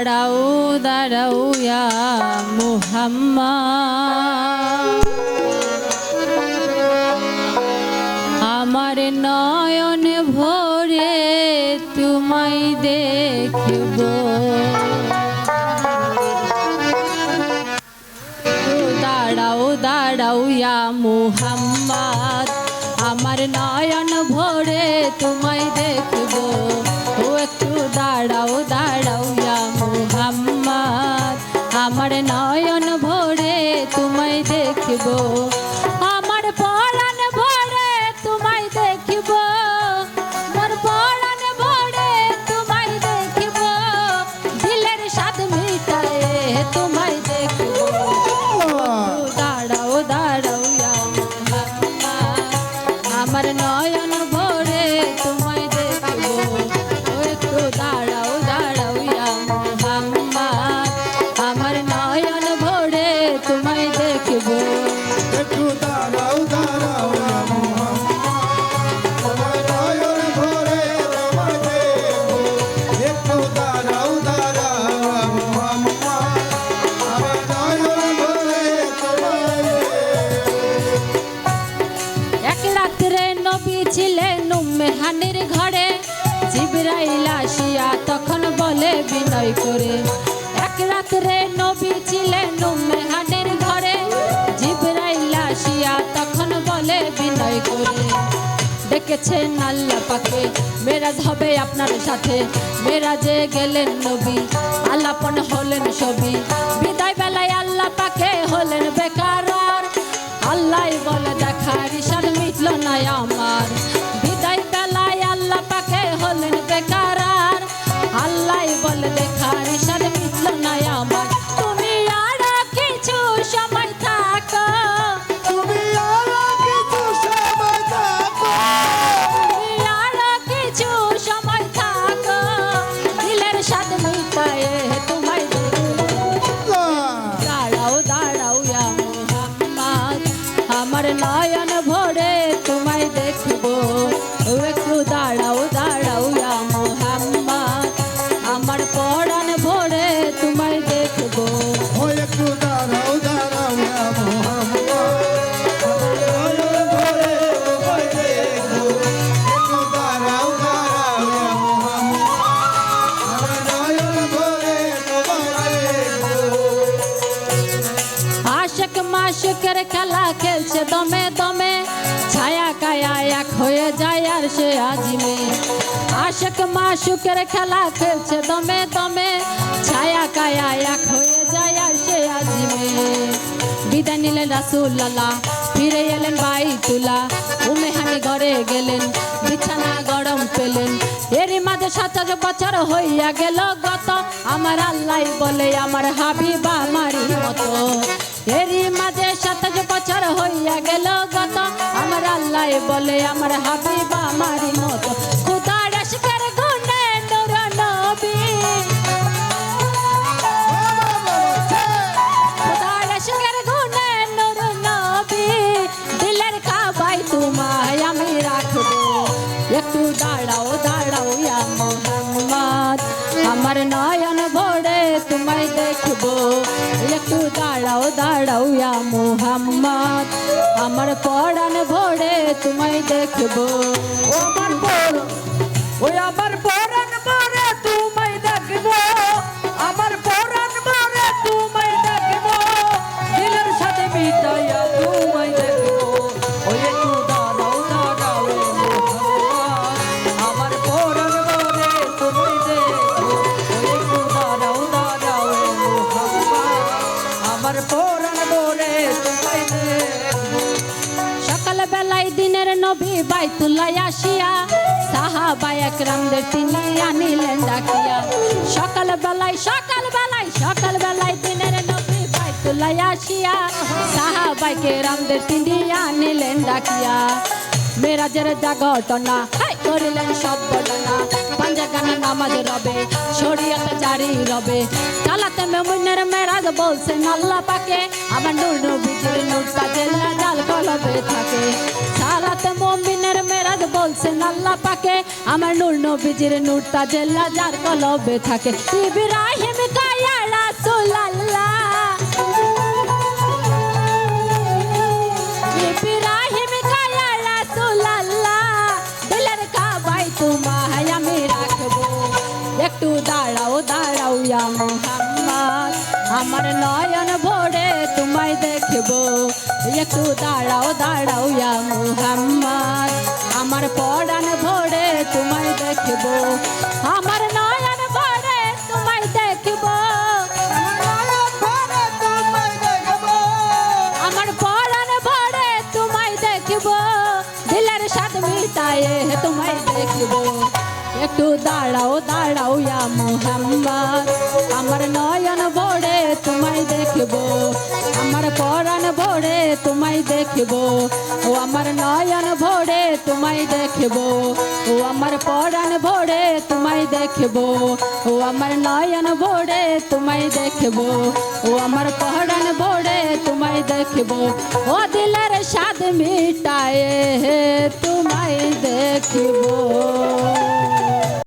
দাঁড়াও ইয়া মুহাম্মদ। আমার নয়ন ভরে তোমায় দেখব। দাঁড়াও দাঁড়াও ইয়া আমার নয়ন ভরে তোমায় দেখব। নবী ছিলেন উম্মেহানির ঘরে। জিবরাইল আসিয়া তখন বলে, বিনয় করে। এক রাত্রে নবী ছিলেন উম্মেহানির ঘরে। জিবরাইল আসিয়া তখন বলে, বিনয় করে। ডেকেছেন আল্লাহ পাকে, মেরাজ হবে আপনার সাথে। মেরাজে গেলেন নবী আল্লাপন হলেন ছবি আল্লাহ বলে দেখার ইশার আশক খেলা খেলছে দমে দমে। ছায়া কায়া এক হয়ে যায় আর সে আজিমে। আশক মাসুকের খেলা খেলছে দমে দমে। ছায়া কায়া এক হয়ে যায় আর সে আজিমে। বিদায় নিলেন রাসুল্লাহ ফিরে এলেন বাইতুলা উমেহানি ঘরে গেলেন, বিছানা গরম পেলেন। এরই মাঝে সাতাশ বছর হইয়া গেল গত। আমার আল্লাহ বলে আমার হাবিবা মারি মতো। এরই মাঝে সাতাশ বছর হইয়া গেল গত। আমার আল্লাহ বলে আমার হাবিবা মারি মতো। খুদার আশকের গুণে নূর নবী। খুদার আশকের গুণে নূর নবী। দিলের কাবাই তোমায় আমি রাখব। একটু দাঁড়াও। দাঁড়াও দাঁড়াও ইয়া মোহাম্মদ। আমার পরাণ ভরে তোমায় দেখব। ও আমার ওই আমার নবী বাইতুল্লাহ আসিয়া, সাহাবা একরামদের তিনি আনিলেন ডাকিয়া। সকাল বেলায় সকাল বেলায় সকাল বেলায় দিনের নবী বাইতুল্লাহ আসিয়া সাহাবাইকে রামদের তিনি আনিলেন ডাকিয়া। মেরাজের জাগটনা হাই, করিলেন সব বটনা পাঞ্জাগানা নামাজ রবে, শরীয়ত জারি রবে। চালাতে মেমুনের মেরাজ বলছেন আল্লাহ পাকে। আমার নূর নবীজির নূরটা জেলা জাল কলবে থাকে। আল্লাহ পাকে আমার নূর নবীজির নূর তাজেল্লা যার কলবে থাকে ইব্রাহিম কায়া রাসুল আল্লাহ ইব্রাহিম কায়া রাসুল আল্লাহ দিলের কাবাই তোমায় আমি রাখবো একটু দাঁড়াও দাঁড়াও ইয়া মোহাম্মদ আমার নয়ন ভোরে তোমায় দেখবো একটু দাঁড়াও দাঁড়াও ইয়া মোহাম্মদ আমার পড় মিটায়ে তোমায় দেখব একটু দাঁড়াও দাঁড়াও ইয়া মুহাম্মদ আমার নয়ন ভরে তোমায় দেখব আমার পরাণ ভরে তোমায় দেখব ও আমার নয়ন ভরে তোমায় দেখব ও আমার পরাণ ভরে তোমায় দেখব ও আমার নয়ন ভরে তোমায় দেখব ও আমার পরাণ ভরে তোমায় দেখব। ও দিলের স্বাদ মিটায়ে তোমায় দেখব।